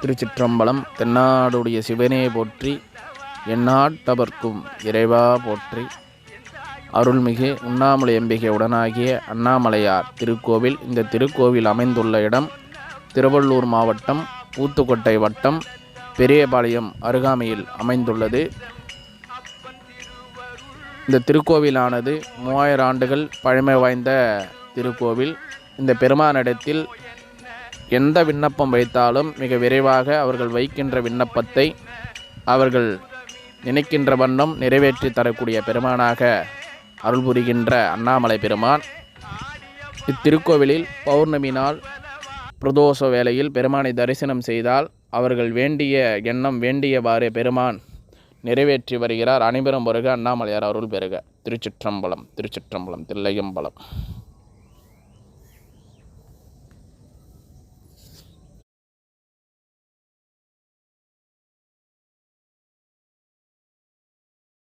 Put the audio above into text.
திருச்சிற்றம்பலம் தென்னாடுடைய சிவனே போற்றி எந்நாட்டவர்க்கும் இறைவா போற்றி. அருள்மிகு உண்ணாமலை அம்பிகை உடனாகிய அண்ணாமலையார் திருக்கோவில் இந்த திருக்கோவில் அமைந்துள்ள இடம் திருவள்ளூர் மாவட்டம் ஊத்துக்கோட்டை வட்டம் பெரியபாளையம் அருகாமையில் அமைந்துள்ளது. இந்த திருக்கோவிலானது மூவாயிரம் ஆண்டுகள் பழமை வாய்ந்த திருக்கோவில். இந்த பெருமானிடத்தில் எந்த விண்ணப்பம் வைத்தாலும் மிக விரைவாக அவர்கள் வைக்கின்ற விண்ணப்பத்தை அவர்கள் நினைக்கின்ற வண்ணம் நிறைவேற்றி தரக்கூடிய பெருமானாக அருள் புரிகின்ற அண்ணாமலை பெருமான். இத்திருக்கோவிலில் பௌர்ணமி நாள் பிரதோஷ வேளையில் பெருமானை தரிசனம் செய்தால் அவர்கள் வேண்டிய எண்ணம் வேண்டியவாறு பெருமான் நிறைவேற்றி வருகிறார். அனைவரும் வருக அண்ணாமலையார் அருள் பெறுக திருச்சிற்றம்பலம் திருச்சிற்றம்பலம் தில்லையம்பலம்.